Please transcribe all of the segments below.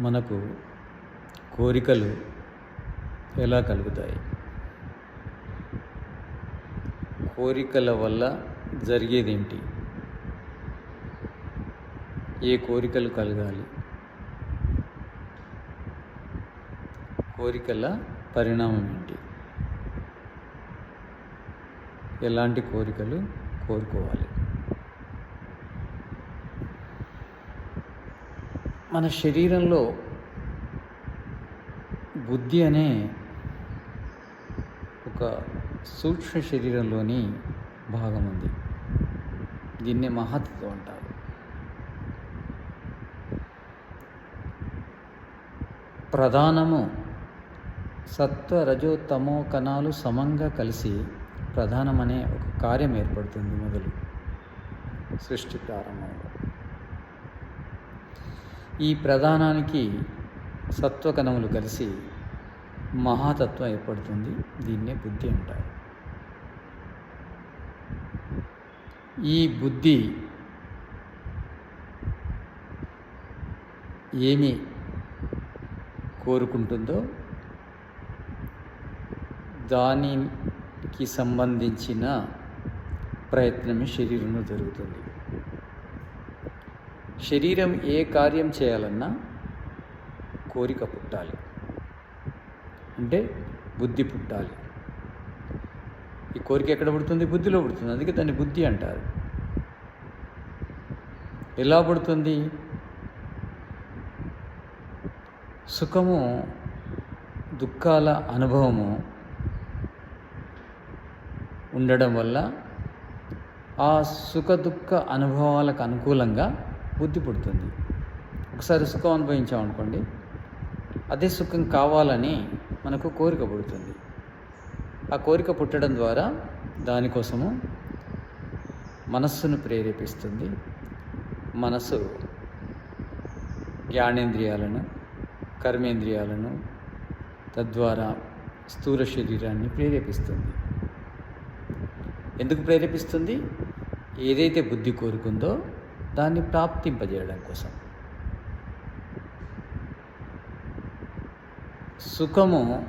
మనకు కోరికలు ఎలా కలుగుతాయి? కోరికల వల్ల జరిగేదేంటి? ఏ కోరికలు కలగాలి? కోరికల పరిణామం ఏంటి? ఎలాంటి కోరికలు కోరుకోవాలి? మన శరీరంలో బుద్ధి అనే ఒక సూక్ష్మ శరీరంలోని భాగం ఉంది. దీన్ని మహత్వం అంటారు. ప్రధానము సత్వ రజో తమో కణాలు సమంగా కలిసి ప్రధానమనే ఒక కార్యం ఏర్పడుతుంది మొదలు. సృష్టి ప్రారంభంలో ఈ ప్రధానానికి సత్వకణములు కలిసి మహాతత్వం ఏర్పడుతుంది. దీన్నే బుద్ధి అంటారు. ఈ బుద్ధి ఏమి కోరుకుంటుందో దానికి సంబంధించిన ప్రయత్నమే శరీరంలో జరుగుతుంది. శరీరం ఏ కార్యం చేయాలన్నా కోరిక పుట్టాలి. అంటే బుద్ధి పుట్టాలి. ఈ కోరిక ఎక్కడ పుడుతుంది? బుద్ధిలో పుడుతుంది. అందుకే దాన్ని బుద్ధి అంటారు. ఎలా పుడుతుంది? సుఖము దుఃఖాల అనుభవము ఉండడం వల్ల ఆ సుఖ దుఃఖ అనుభవాలకు అనుకూలంగా బుద్ధి పుడుతుంది. ఒకసారి సుఖం అనుభవించామనుకోండి అదే సుఖం కావాలని మనకు కోరిక పుడుతుంది. ఆ కోరిక పుట్టడం ద్వారా దానికోసము మనస్సును ప్రేరేపిస్తుంది. మనసు జ్ఞానేంద్రియాలను కర్మేంద్రియాలను తద్వారా స్థూల శరీరాన్ని ప్రేరేపిస్తుంది. ఎందుకు ప్రేరేపిస్తుంది? ఏదైతే బుద్ధి కోరుకుందో దాన్ని ప్రాప్తింపజేయడం కోసం. సుఖము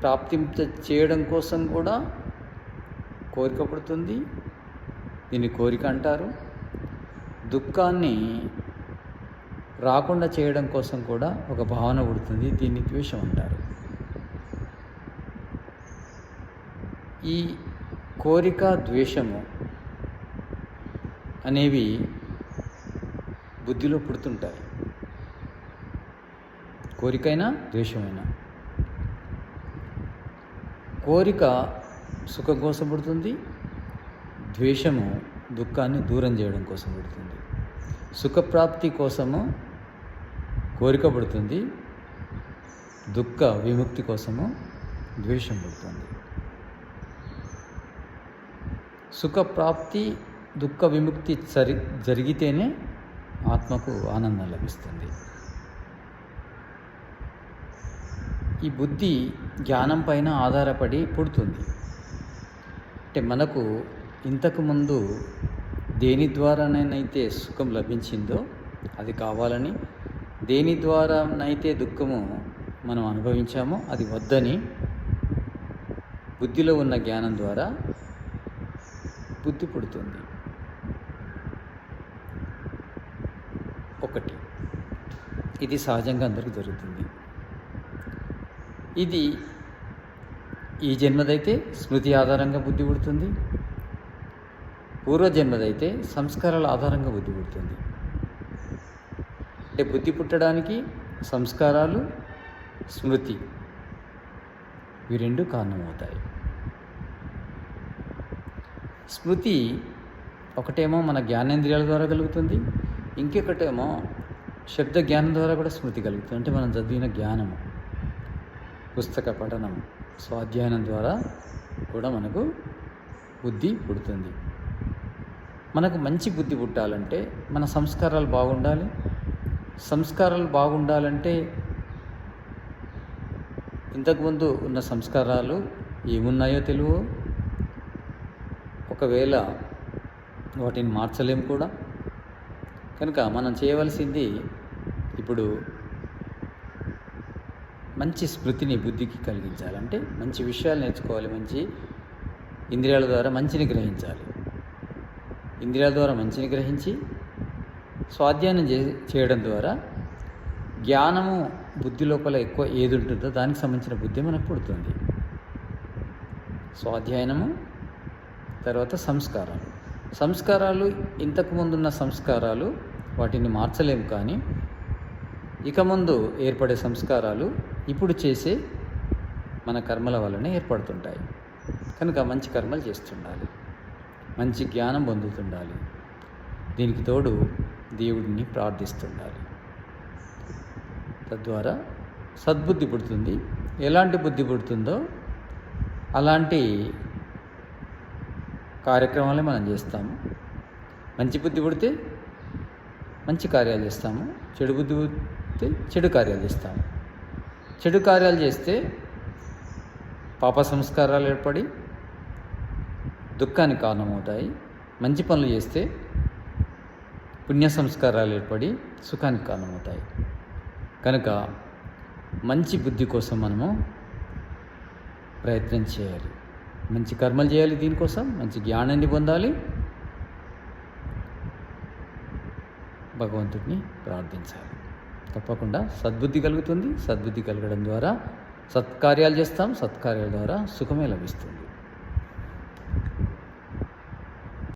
ప్రాప్తింప చేయడం కోసం కూడా కోరిక పుడుతుంది. దీన్ని కోరిక అంటారు. దుఃఖాన్ని రాకుండా చేయడం కోసం కూడా ఒక భావన పుడుతుంది. దీన్ని ద్వేషం అంటారు. ఈ కోరిక ద్వేషము అనేవి బుద్ధిలో పుడుతుంటాయి. కోరికైనా ద్వేషమైనా. కోరిక సుఖం కోసం పుడుతుంది ద్వేషము దుఃఖాన్ని దూరం చేయడం కోసం పుడుతుంది. సుఖప్రాప్తి కోసము కోరిక పుడుతుంది దుఃఖ విముక్తి కోసము ద్వేషం పుడుతుంది. సుఖప్రాప్తి దుఃఖ విముక్తి సరి జరిగితేనే ఆత్మకు ఆనందం లభిస్తుంది. ఈ బుద్ధి జ్ఞానం పైన ఆధారపడి పుడుతుంది. అంటే మనకు ఇంతకుముందు దేని ద్వారానైతే సుఖం లభించిందో అది కావాలని దేని ద్వారానైతే దుఃఖము మనం అనుభవించామో అది వద్దని బుద్ధిలో ఉన్న జ్ఞానం ద్వారా బుద్ధి పుడుతుంది. ఒకటి. ఇది సహజంగా అందరికీ జరుగుతుంది. ఇది ఈ జన్మదైతే స్మృతి ఆధారంగా బుద్ధి పుడుతుంది. పూర్వజన్మదైతే సంస్కారాల ఆధారంగా బుద్ధి పుడుతుంది. అంటే బుద్ధి పుట్టడానికి సంస్కారాలు స్మృతి ఇవి రెండు కారణమవుతాయి. స్మృతి ఒకటేమో మన జ్ఞానేంద్రియాల ద్వారా కలుగుతుంది. ఇంకొకటేమో శబ్ద జ్ఞానం ద్వారా కూడా స్మృతి కలుగుతుంది. అంటే మనం చదివిన జ్ఞానము పుస్తక పఠనం స్వాధ్యాయనం ద్వారా కూడా మనకు బుద్ధి పుడుతుంది. మనకు మంచి బుద్ధి పుట్టాలంటే మన సంస్కారాలు బాగుండాలి. సంస్కారాలు బాగుండాలంటే ఇంతకుముందు ఉన్న సంస్కారాలు ఏమున్నాయో తెలువు. ఒకవేళ వాటిని మార్చలేము కూడా. కనుక మనం చేయవలసింది ఇప్పుడు మంచి స్మృతిని బుద్ధికి కలిగించాలంటే మంచి విషయాలు నేర్చుకోవాలి. మంచి ఇంద్రియాల ద్వారా మంచిని గ్రహించాలి. ఇంద్రియాల ద్వారా మంచిని గ్రహించి స్వాధ్యాయం చే చేయడం ద్వారా జ్ఞానము బుద్ధి లోపల ఎక్కువ ఏది ఉంటుందో దానికి సంబంధించిన బుద్ధి మనకు పుడుతుంది. స్వాధ్యాయనము తర్వాత సంస్కారాలు. సంస్కారాలు ఇంతకు ముందున్న సంస్కారాలు వాటిని మార్చలేము కానీ ఇక ముందు ఏర్పడే సంస్కారాలు ఇప్పుడు చేసే మన కర్మల వల్లనే ఏర్పడుతుంటాయి. కనుక మంచి కర్మలు చేస్తుండాలి. మంచి జ్ఞానం పొందుతుండాలి. దీనికి తోడు దేవుడిని ప్రార్థిస్తుండాలి. తద్వారా సద్బుద్ధి పుడుతుంది. ఎలాంటి బుద్ధి పుడుతుందో అలాంటి కార్యక్రమాలే మనం చేస్తాము. మంచి బుద్ధి పుడితే మంచి కార్యాలు చేస్తాము. చెడు బుద్ధి పుడితే చెడు కార్యాలు చేస్తాము. చెడు కార్యాలు చేస్తే పాప సంస్కారాలు ఏర్పడి దుఃఖానికి కారణమవుతాయి. మంచి పనులు చేస్తే పుణ్య సంస్కారాలు ఏర్పడి సుఖానికి కారణమవుతాయి. కనుక మంచి బుద్ధి కోసం మనము ప్రయత్నం చేయాలి. మంచి కర్మలు చేయాలి దీనికోసం. మంచి జ్ఞానాన్ని పొందాలి. భగవంతుడిని ప్రార్థించాలి. తప్పకుండా సద్బుద్ధి కలుగుతుంది. సద్బుద్ధి కలగడం ద్వారా సత్కార్యాలు చేస్తాం. సత్కార్యాల ద్వారా సుఖమే లభిస్తుంది.